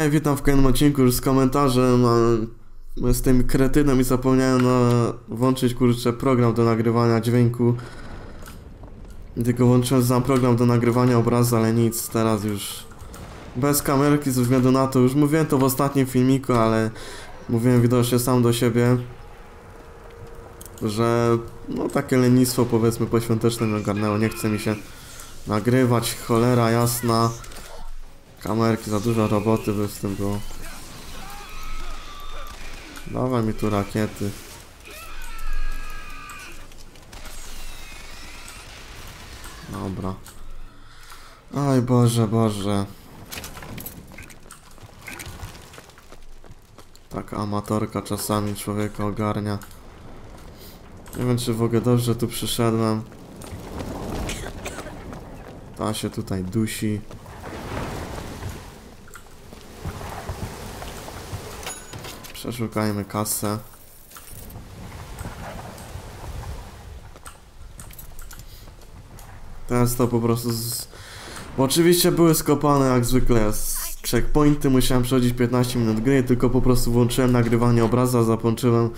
Hej, witam w kolejnym odcinku już z komentarzem. a, Jestem kretynem i zapomniałem na włączyć kurczę program do nagrywania dźwięku. Tylko włączyłem sam program do nagrywania obrazu, ale nic, teraz już bez kamerki ze względu na to, już mówiłem to w ostatnim filmiku, ale mówiłem widocznie sam do siebie, że no takie lenistwo powiedzmy poświąteczne mnie ogarnęło, nie chce mi się nagrywać, cholera jasna. Kamerki, za dużo roboty by z tym było. Dawaj mi tu rakiety. Dobra. Oj Boże, Boże. Taka amatorka czasami człowieka ogarnia. Nie wiem czy w ogóle dobrze tu przyszedłem. Ta się tutaj dusi. Przeszukajmy kasę. Teraz to po prostu z... Bo oczywiście były skopane jak zwykle z checkpointy, musiałem przechodzić 15 minut gry, tylko po prostu włączyłem nagrywanie obraza, zapłączyłem...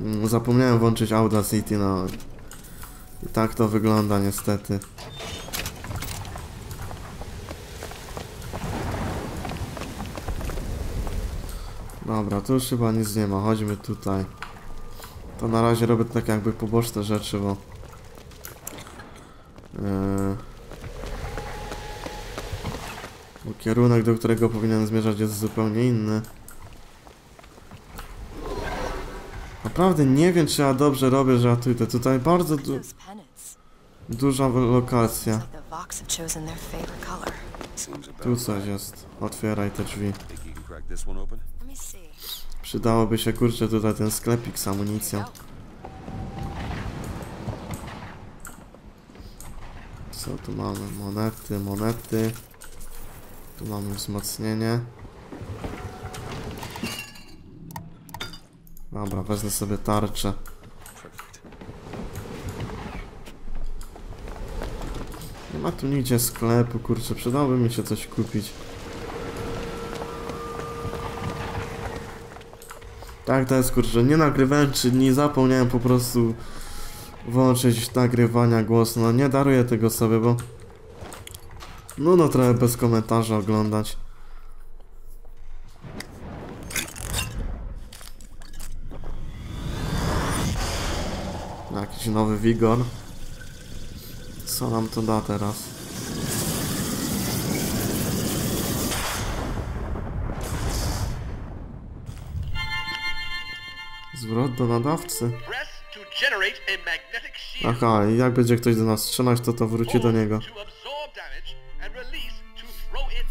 mm, Zapomniałem włączyć Audacity, no... I tak to wygląda niestety. Dobra, tu już chyba nic nie ma, chodźmy tutaj. To na razie robię tak jakby poboczne rzeczy, bo... Yy... Bo kierunek, do którego powinien zmierzać jest zupełnie inny. Naprawdę nie wiem, czy ja dobrze robię, że ja tu idę. Tutaj bardzo du duża lokacja. Tu coś jest. Otwieraj te drzwi. Przydałoby się, kurczę, tutaj ten sklepik z amunicją. Co tu mamy? Monety, monety. Tu mamy wzmocnienie. Dobra, wezmę sobie tarczę. Nie ma tu nigdzie sklepu, kurczę, przydałoby mi się coś kupić. Tak, jest kurczę, nie nagrywałem 3 dni, zapomniałem po prostu włączyć nagrywania głosu, no nie daruję tego sobie, bo no no trochę bez komentarza oglądać. Jakiś nowy wigor. Co nam to da teraz? Zwrot do nadawcy. Aha, i jak będzie ktoś do nas strzelać, to to wróci do niego.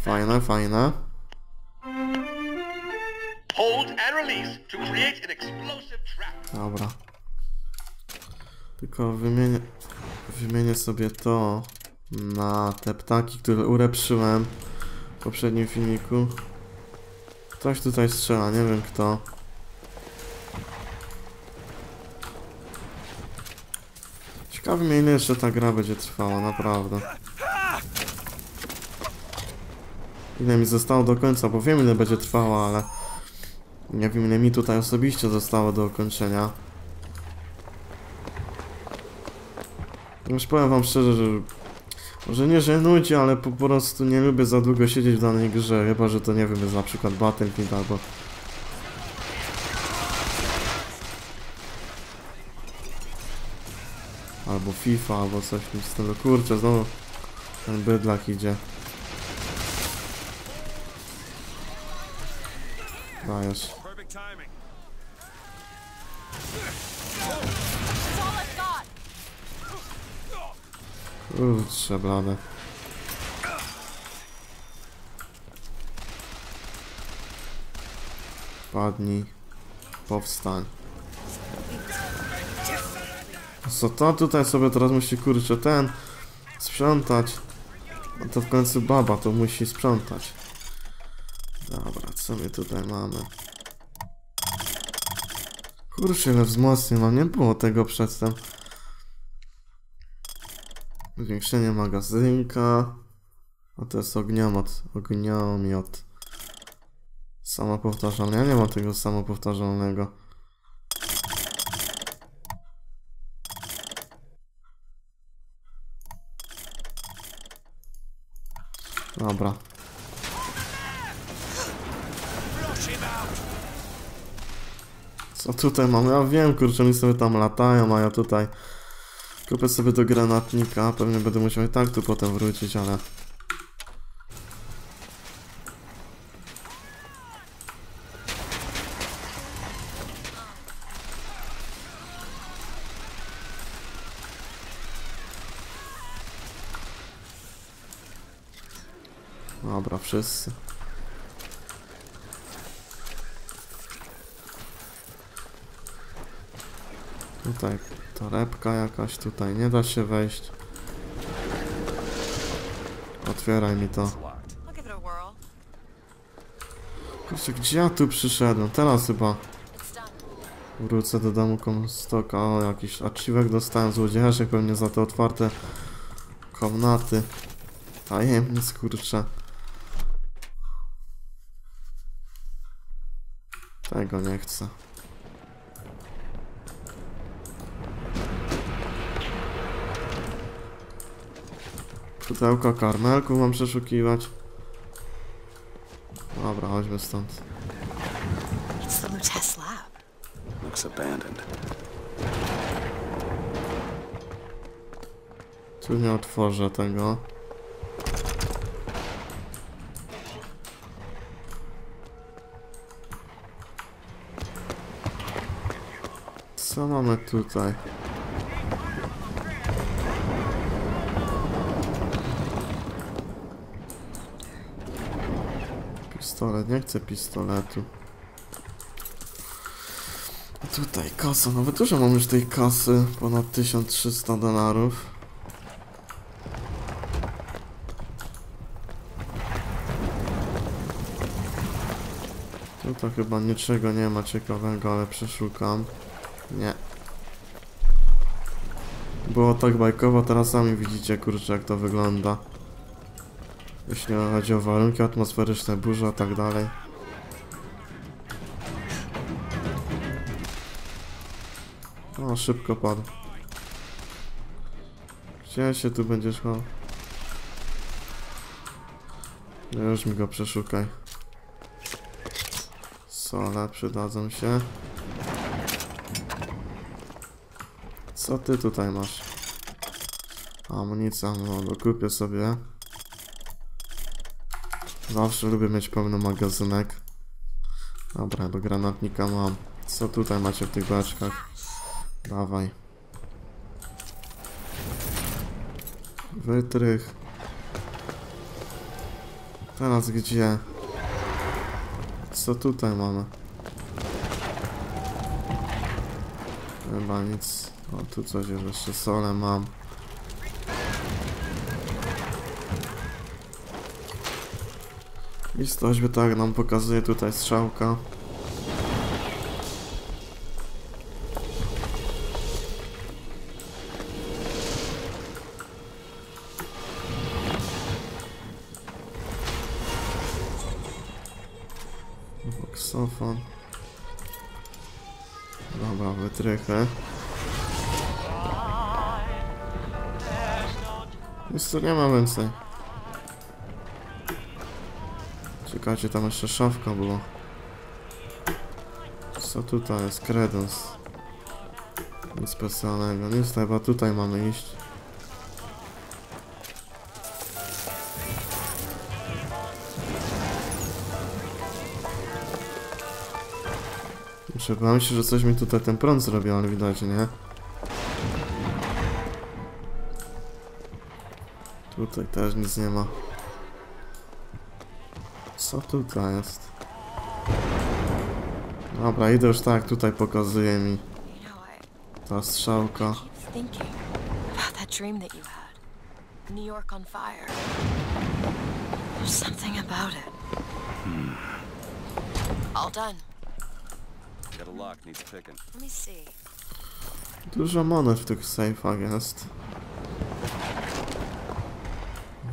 Fajne, fajne. Dobra. Tylko wymienię, wymienię sobie to na te ptaki, które ulepszyłem w poprzednim filmiku. Ktoś tutaj strzela, nie wiem kto. Ciekawi mnie ile jeszcze ta gra będzie trwała, naprawdę. Ile mi zostało do końca, bo wiem ile będzie trwała, ale nie wiem ile mi tutaj osobiście zostało do ukończenia. Już powiem wam szczerze, że może nie że nudzi, ale po prostu nie lubię za długo siedzieć w danej grze, chyba że to nie wiem, jest na przykład Battlefield albo... Albo FIFA, albo coś w tym stylu. Kurczę, znowu ten bydlak idzie. Dajesz. Got. Kurczę, blade. Padnij. Powstań. Co to tutaj sobie teraz musi kurczę ten sprzątać? No to w końcu baba to musi sprzątać. Dobra, co my tutaj mamy? Kurczę, ile wzmocnień mam, nie było tego przedtem. Zwiększenie magazynka. A to jest ogniomiot. Ogniomiot. Samopowtarzalne. Ja nie mam tego samopowtarzalnego. Dobra. Co tutaj mamy? Ja wiem, kurczę, oni sobie tam latają, a ja tutaj kupię sobie do granatnika. Pewnie będę musiał i tak tu potem wrócić, ale... Dobra, wszyscy. Tutaj torebka jakaś, tutaj nie da się wejść. Otwieraj mi to. Kurczę, gdzie ja tu przyszedłem? Teraz chyba wrócę do domu Comstocka. O, jakiś archiwek dostałem złodziejaszek pewnie za te otwarte komnaty. Tajemnic, kurczę. Tego nie chcę. Pudełko karmelku mam przeszukiwać. Dobra, chodźmy stąd. Looks abandoned. Tu nie otworzę tego. Co mamy tutaj? Pistolet, nie chcę pistoletu. Tutaj kasa, nawet dużo mam już tej kasy, ponad 1300 dolarów. Tu to chyba niczego nie ma ciekawego, ale przeszukam. Nie. Było tak bajkowo, teraz sami widzicie, kurczę, jak to wygląda. Jeśli chodzi o warunki atmosferyczne, burze, tak dalej. O, szybko padł. Gdzie się tu będziesz chował? No Już mi go przeszukaj. Sole przydadzą się. Co ty tutaj masz? Amunicja, no dokupię sobie. Zawsze lubię mieć pełny magazynek. Dobra, do granatnika mam. Co tutaj macie w tych beczkach? Dawaj. Wytrych. Teraz gdzie? Co tutaj mamy? Chyba nic. O, tu coś jeszcze solę mam. I choćby tak nam pokazuje tutaj strzałka. Nic tu nie ma więcej. Czekajcie, tam jeszcze szafka była. Co tutaj jest? Kredens. Nic specjalnego. Nic, chyba tutaj mamy iść. Muszę bałem się, że coś mi tutaj ten prąd zrobił, ale widać, nie? Tutaj też nic nie ma. Co tutaj jest? Dobra, idę już tak, tutaj pokazuje mi ta strzałka. New York on fire. There's something about it. All done. Got a lock, needs picking. Let me see. Dużo monet w tych sejfach jest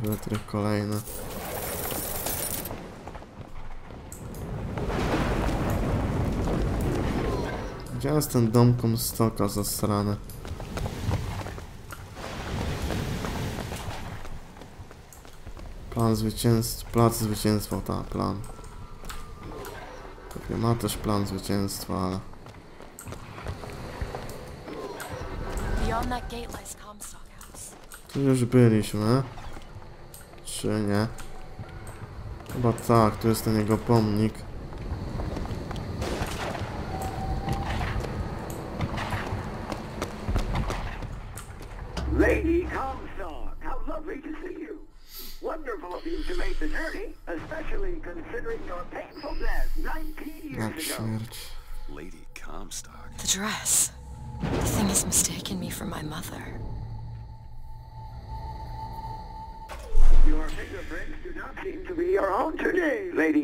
kilometry kolejne. Gdzie jest ten domkom stoka zasrany? Plan zwycięstwa, plac zwycięstwa, ta plan. Pewnie ma też plan zwycięstwa, ale... Tu już byliśmy. Czy nie? Chyba tak, tu jest ten jego pomnik. Lady Comstock, how lovely to see you. Wonderful of you to make the journey, especially considering your painful death 19 years ago. śmierć. Lady Comstock. The dress. The thing has mistaken me for my mother.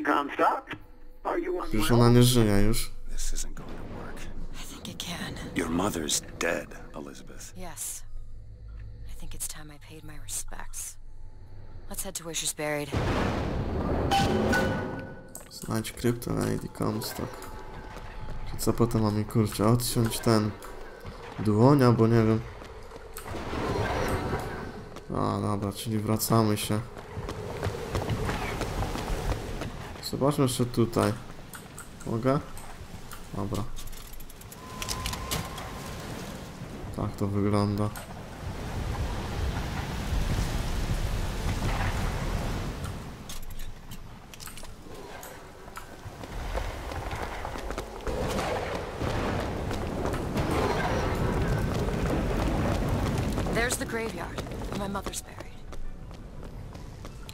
Unwell? ona nie żyje już. This isn't going to work. I think it can. Your mother's dead, Elizabeth. Yes. I think it's time I paid my respects. Let's head to where she's buried. Znajdź kryptę Lady Comstock. Czy co potem mamy kurczę? Odciąć ten... Dłonia, bo nie wiem. A, dobra, czyli wracamy się. Zobaczmy jeszcze tutaj. Mogę? Dobra. Tak to wygląda.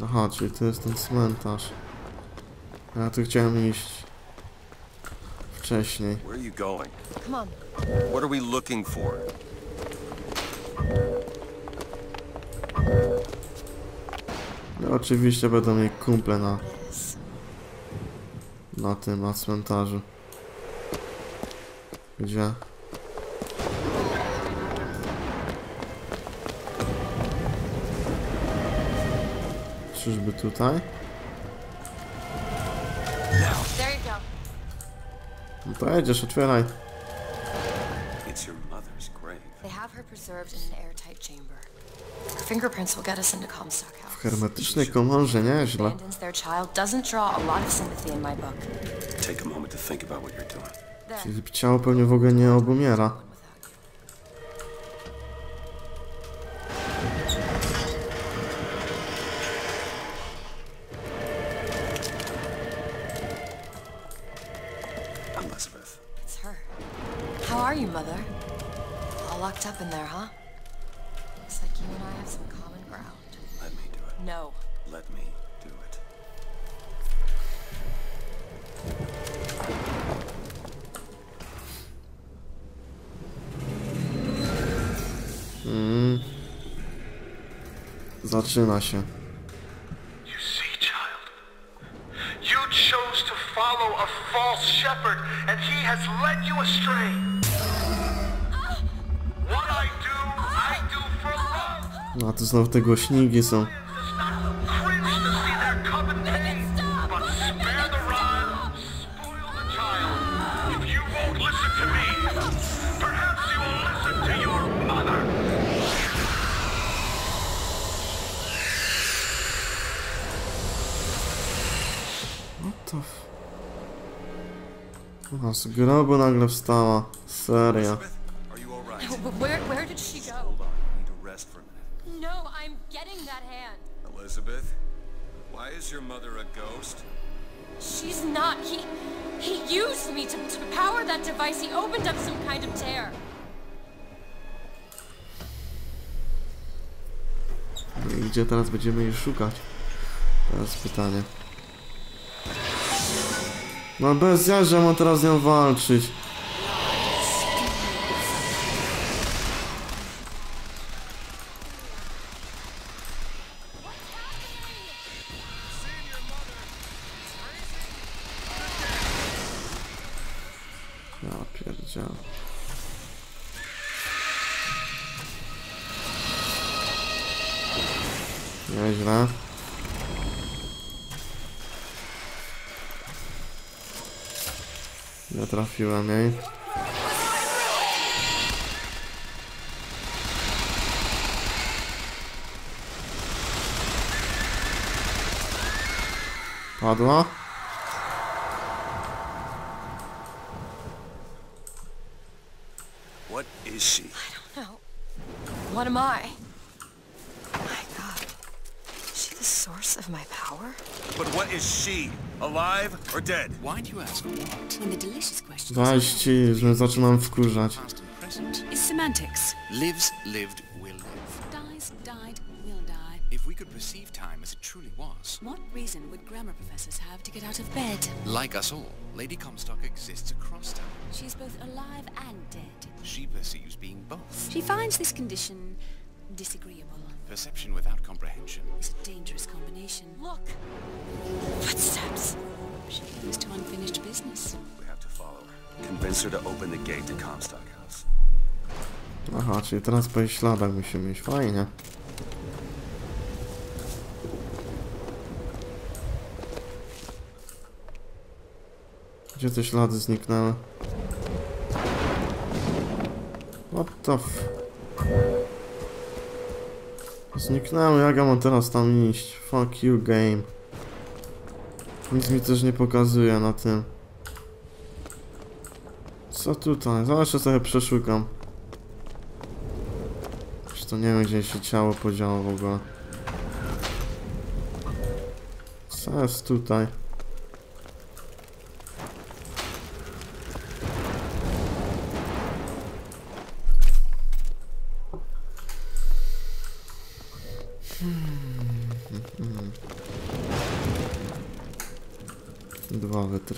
Aha, czyli to jest ten cmentarz. Ja tu chciałem iść. Wcześniej. Where are you going? Come on. What are we looking for? No, oczywiście będą mieli kumple na, na tym, na cmentarzu. Gdzie? Czyżby tutaj? To jedziesz, otwieraj. It's your mother's grave. They have her preserved in an airtight chamber. Her fingerprints will get us into Comstock W House. hermetycznej komorze, nieźle. Their child doesn't draw a lot of sympathy in my book. Take a moment to think about what you're doing. Czyli ciało pewnie w ogóle nie obumiera. Are you, Mother? All locked up in there, huh? Looks like you and I have some common ground. Let me do it. No. Let me do it. Hmm. Zaczyna się. Mother. What the f... Aha, z grobu nagle wstała. Serio. No, I'm getting that hand. Elizabeth, why is your mother a ghost? She's not. He he used me to, to power that device. He opened up some kind of tear. No i gdzie teraz będziemy jej szukać? Jest pytanie. No bez ja, że mam teraz z nią walczyć. Ja pierdział. Nieźle. Nie trafiłem jej. Padła? Or dead? Why do you ask what? When the delicious question Weź ci, że zaczynam wkurzać. Past and present. is semantics. Lives, lived, will live. Dies, died, will die. If we could perceive time as it truly was, What reason would grammar professors have to get out of bed? like us all, Lady Comstock exists across time. She's both alive and dead. She perceives being both. She finds this condition disagreeable. Perception without comprehension. It's a dangerous combination. Look! Footsteps! She goes to unfinished business. We have to follow her. Convince her to open the gate to Comstock House. Aha, czyli teraz po jej śladach musimy iść. Fajnie. Gdzie te ślady zniknęły? What the f... Zniknęły, jak ja mam teraz tam iść? Fuck you game. Nic mi też nie pokazuje na tym. Co tutaj? Zawsze sobie przeszukam. Już to nie wiem, gdzie się ciało podziało w ogóle. Co jest tutaj?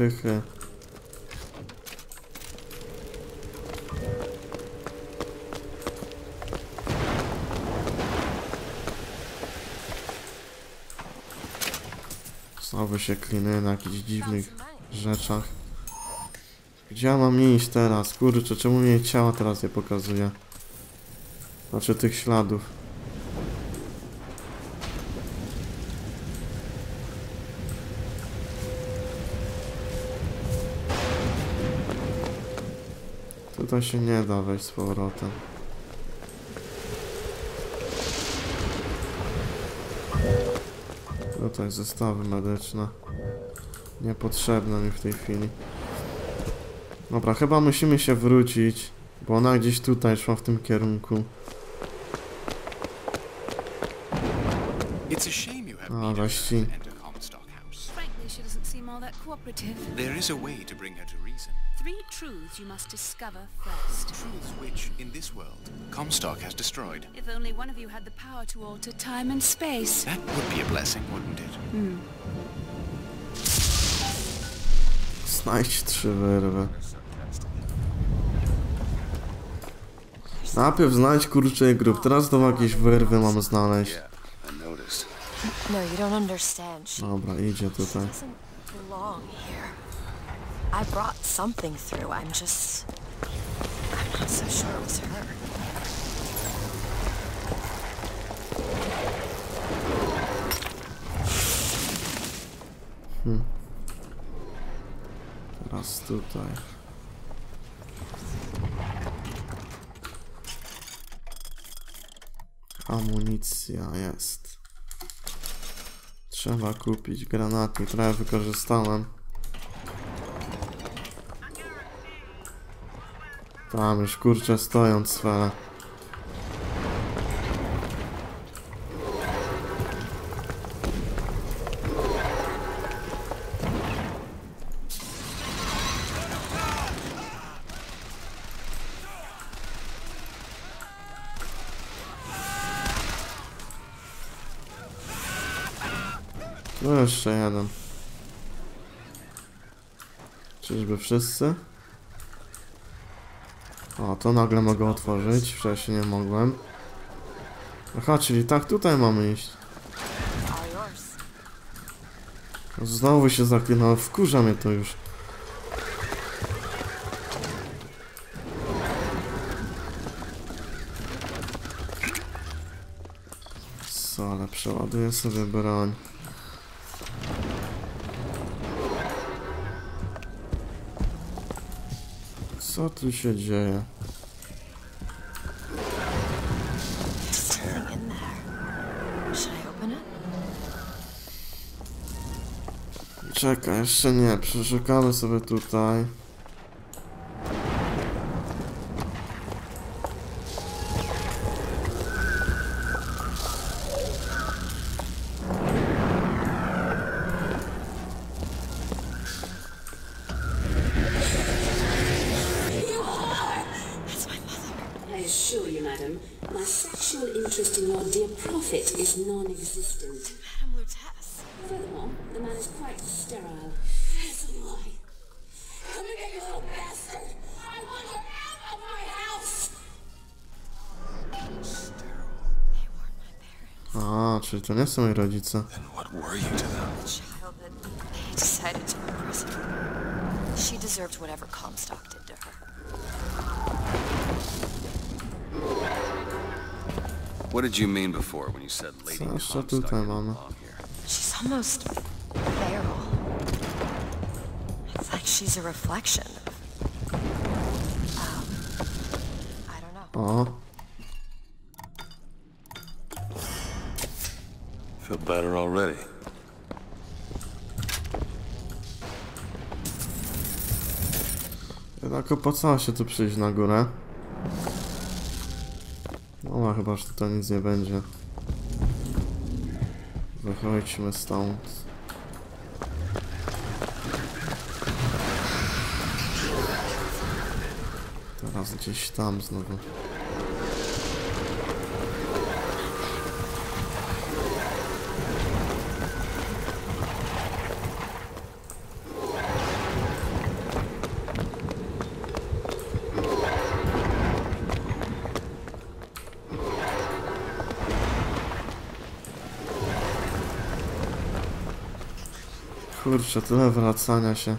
Wytrychy. Znowu się kliny na jakichś dziwnych rzeczach. Gdzie ja mam iść teraz? Kurczę, czemu mnie ciała teraz nie pokazuje? Znaczy tych śladów. Tutaj się nie da wejść z powrotem. Tutaj zestawy medyczne. Niepotrzebne mi w tej chwili. Dobra, chyba musimy się wrócić, bo ona gdzieś tutaj szła w tym kierunku. A to cooperative. There is a way to bring her to truths you must discover first. Truths which, in this world, Comstock has destroyed. If only one of you had the power to alter time and space. That would be a blessing, wouldn't it? Hmm. Znajdź trzy wyrwy. Najpierw znajdź kurczę grób, teraz znowu jakieś wyrwy mam znaleźć. I noticed. No, you don't understand. She Dobra, idzie tutaj. I brought something through. I'm just. I'm not so sure it was her. Teraz tutaj. Amunicja jest. Trzeba kupić granaty, które wykorzystałem. Tam już kurczę stoją cwele. No jeszcze jeden. Czyżby wszyscy? O, to nagle mogę otworzyć. Wcześniej nie mogłem. Aha, czyli tak tutaj mamy iść. Znowu się zaklinał. Wkurza mnie to już. Co, ale przeładuję sobie broń. Co tu się dzieje? Czekaj, jeszcze nie. Przeszukamy sobie tutaj. Your dear prophet is non-existent. Madame Lutece. Furthermore, the man is quite sterile. As am I. Come again, you little bastard! I want you out of my house! They weren't. A, czyli to nie są moi rodzice. Then what were you to them? The child that they decided to imprison. She deserved whatever Comstock did to her. What did you mean before when you said Lady Co jeszcze Comstock tutaj didn't mamy? belong here? She's almost feral. It's like she's a reflection. Um, I don't know. O, Feel better already. jednak opłacało się tu przyjść na górę. Chyba, że tutaj nic nie będzie. Wychodźmy stąd. Teraz gdzieś tam znowu. Kurczę, tyle wracania się.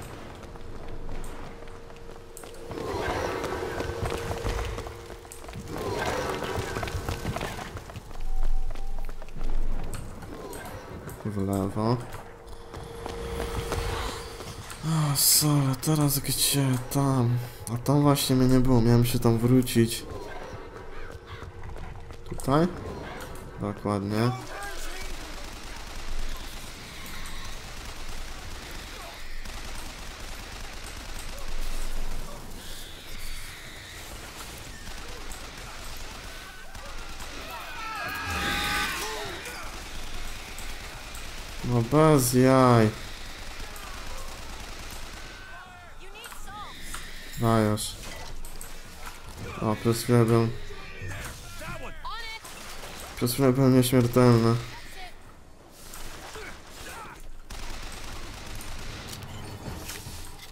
W lewo. O, sorry, teraz gdzie? Tam. A tam właśnie mnie nie było, miałem się tam wrócić. Tutaj? Dokładnie. No bez jaj. Dajesz. O, przez chwilę byłem... Przez chwilę byłem nieśmiertelny.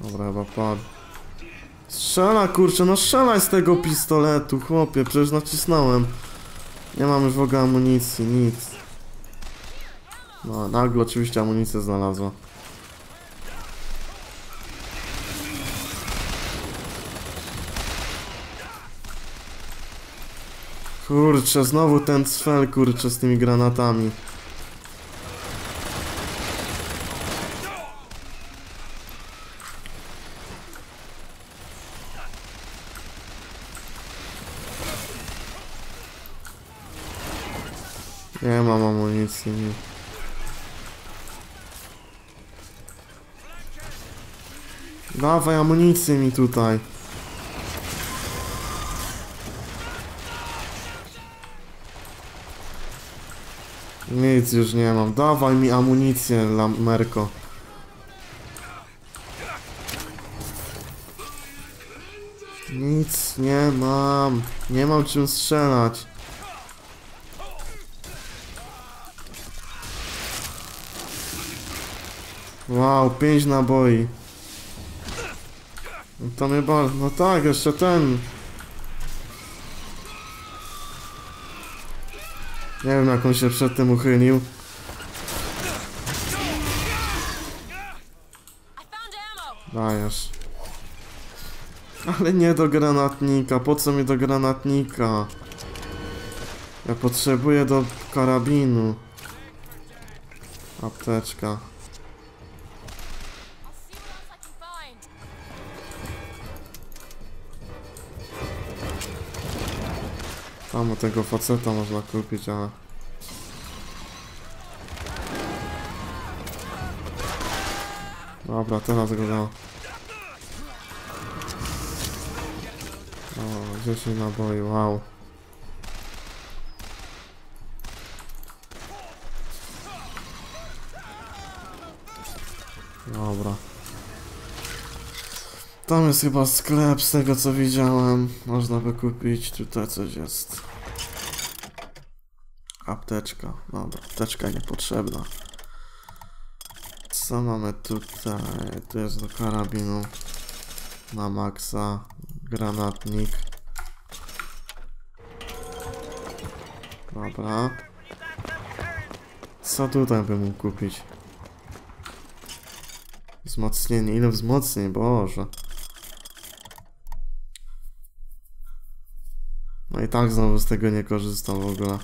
Dobra, chyba padł. Strzela, kurczę, no strzelaj z tego pistoletu, chłopie, przecież nacisnąłem. Nie mam już w ogóle amunicji, nic. No, nagle oczywiście amunicję znalazła. Kurczę, znowu ten cfel, kurczę, z tymi granatami. Nie mam amunicji. nic. Dawaj amunicję mi tutaj. Nic już nie mam. Dawaj mi amunicję, Lamerko. Nic nie mam. Nie mam czym strzelać. Wow, pięć naboi. Mnie bardzo... No tak, jeszcze ten. Nie wiem jak on się przed tym uchylił. Dajesz. Ale nie do granatnika. Po co mi do granatnika? Ja potrzebuję do karabinu. Apteczka. Tam tego faceta można kupić, ale... Dobra, teraz go da. O, 10 naboi, wow. Dobra. Tam jest chyba sklep z tego co widziałem. Można by kupić. Tutaj coś jest. Apteczka. Dobra, apteczka niepotrzebna. Co mamy tutaj? Tu jest do karabinu. Na maksa. Granatnik. Dobra. Co tutaj bym mógł kupić? Wzmocnienie. Ile wzmocnień? Boże. No i tak znowu z tego nie korzystam w ogóle.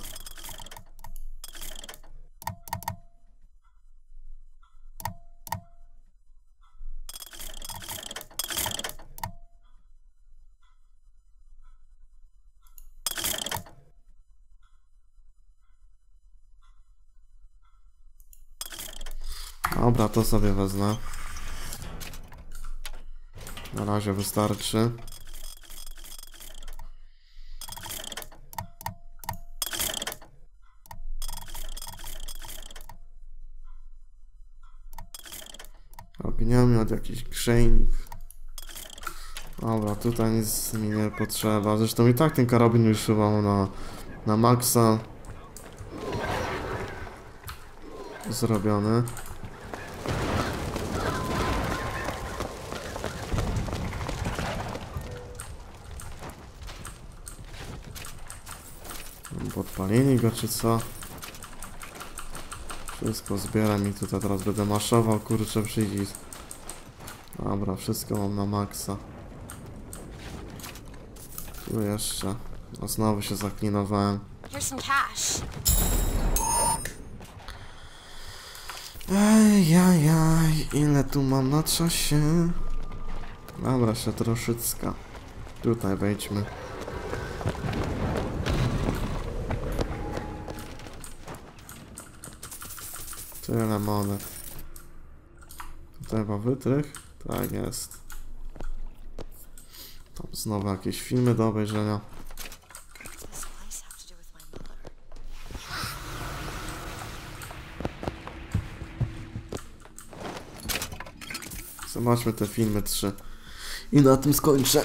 Dobra, to sobie wezmę. Na razie wystarczy. Ogniamiot, jakiś grzejnik. Dobra, tutaj nic mi nie potrzeba. Zresztą i tak ten karabin już mam na, na maksa. Zrobiony. Podpalili go czy co? Wszystko zbieram i tutaj teraz będę maszował, kurczę przycisk. Dobra, wszystko mam na maksa. Tu jeszcze. A znowu się zaklinowałem. Ej, jaj, jaj, ile tu mam na czasie? Dobra, się troszeczkę. Tutaj wejdźmy. Tyle monet. Tutaj chyba wytrych? Tak jest. Tam znowu jakieś filmy do obejrzenia. Zobaczmy te filmy trzy. I na tym skończę.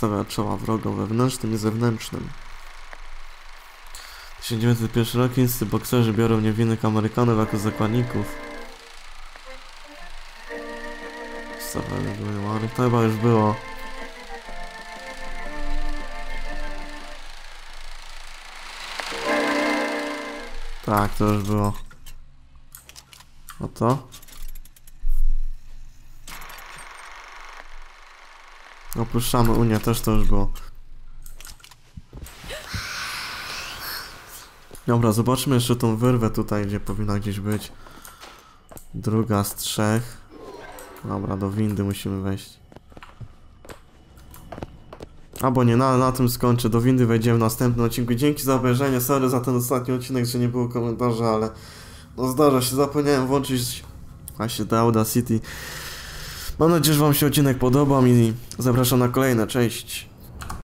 Stawia czoła wrogom wewnętrznym i zewnętrznym. 1901 rok chińscy bokserzy biorą niewinnych Amerykanów jako zakładników. To chyba już było. Tak, to już było. A Opuszczamy Unię, też to już było. Dobra, zobaczmy jeszcze tą wyrwę tutaj, gdzie powinna gdzieś być. Druga z trzech. Dobra, do windy musimy wejść. Albo nie, na, na tym skończę. Do windy wejdziemy w następnym odcinku. Dzięki za obejrzenie. Sorry za ten ostatni odcinek, że nie było komentarza, ale no zdarza się. Zapomniałem włączyć właśnie do Audacity. Mam nadzieję, że Wam się odcinek podobał i zapraszam na kolejne. Cześć!